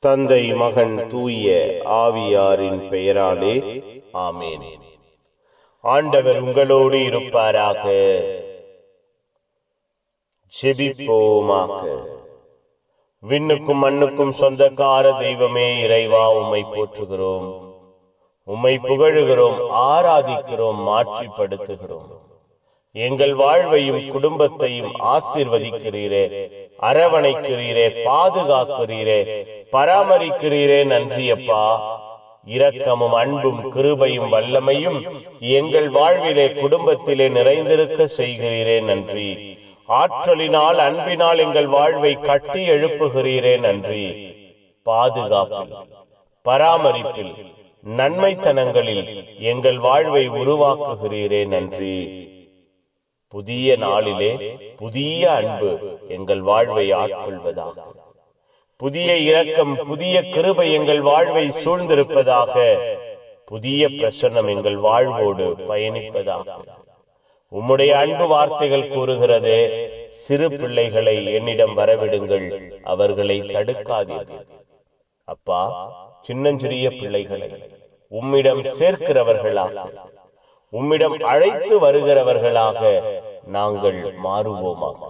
தந்தை மகன் தூய ஆவியாரின் பெயராலே ஆமேன். ஆண்டவர் உங்களோடு இருப்பாராக. ஜெபிப்போமாக. விண்ணுக்கும் மண்ணுக்கும் சொந்தக்கார தெய்வமே இறைவா உம்மை போற்றுகிறோம். உம்மை புகழுகிறோம் ஆராதிக்கிறோம் மாட்சிப்படுத்துகிறோம். எங்கள் வாழ்வையும் குடும்பத்தையும் ஆசீர்வதிக்கிறீரே. அரவணைக்கிறீரே பாதுகாக்கிறீரே பராமரிக்கிறீரே நன்றியப்பா. இரக்கமும் அன்பும் கிருபையும் வல்லமையும் எங்கள் வாழ்விலே குடும்பத்திலே நிறைந்திருக்க செய்கிறீரே நன்றி. ஆற்றலினால் அன்பினால் எங்கள் வாழ்வை கட்டி எழுப்புகிறீரே நன்றி. பாதுகாப்பில் பராமரிப்பில் நன்மைத்தனங்களில் எங்கள் வாழ்வை உருவாக்குகிறீரே நன்றி. புதிய நாளிலே புதிய அன்பு எங்கள் வாழ்வை ஆட்கொள்வதாக. புதிய இரக்கம் புதிய கிருபை எங்கள் வாழ்வை சூழ்ந்திருப்பதாக. புதிய பிரசன்னம் எங்கள் வாழ்வோடு பயணிப்பதாக. உம்முடைய அன்பு வார்த்தைகள் கூறுகிறது. சிறு பிள்ளைகளை என்னிடம் வரவிடுங்கள். அவர்களை தடுக்காதீர்கள். அப்பா சின்னஞ்சிறிய பிள்ளைகளை உம்மிடம் சேர்க்கிறவர்களாக. உம்மிடம் அழைத்து வருகிறவர்களாக. நாங்கள் மாறுவோமாக.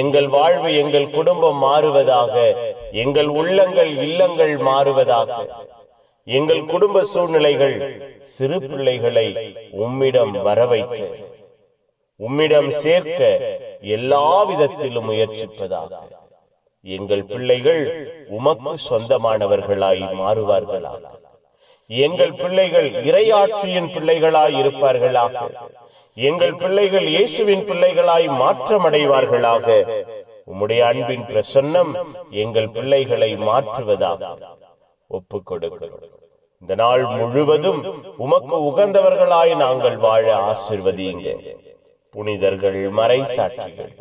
எங்கள் வாழ்வு எங்கள் குடும்பம் மாறுவதாக எங்கள் உள்ளங்கள் இல்லங்கள் மாறுவதாக. எங்கள் குடும்ப சூழ்நிலைகள் சிறு பிள்ளைகளை உம்மிடம் வர வைக்க உம்மிடம் சேர்க்க எல்லா விதத்திலும் முயற்சிப்பதாக. எங்கள் பிள்ளைகள் உமக்கு சொந்தமானவர்களாய் மாறுவார்களாக. எங்கள் பிள்ளைகள் இரையாற்றியின் பிள்ளைகளாய் இருப்பார்களாக. எங்கள் பிள்ளைகள் இயேசுவின் பிள்ளைகளாய் மாற்றமடைவார்களாக. உம்முடைய அன்பின் பிரசன்னம் எங்கள் பிள்ளைகளை மாற்றுவதாக. ஒப்புக் கொடுக்கிறோம் இந்த நாள் முழுவதும் உமக்கு உகந்தவர்களாய் நாங்கள் வாழ ஆசிர்வதியுங்க. புனிதர்கள் மறை சாட்சிகள்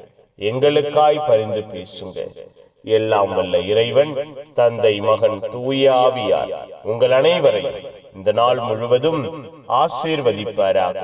எங்களுக்காய் பரிந்து பேசுங்க. எல்லாம் வல்ல இறைவன் தந்தை மகன் தூய ஆவியார் உங்கள் அனைவரையும் இந்த நாள் முழுவதும் ஆசீர்வதிப்பாராக.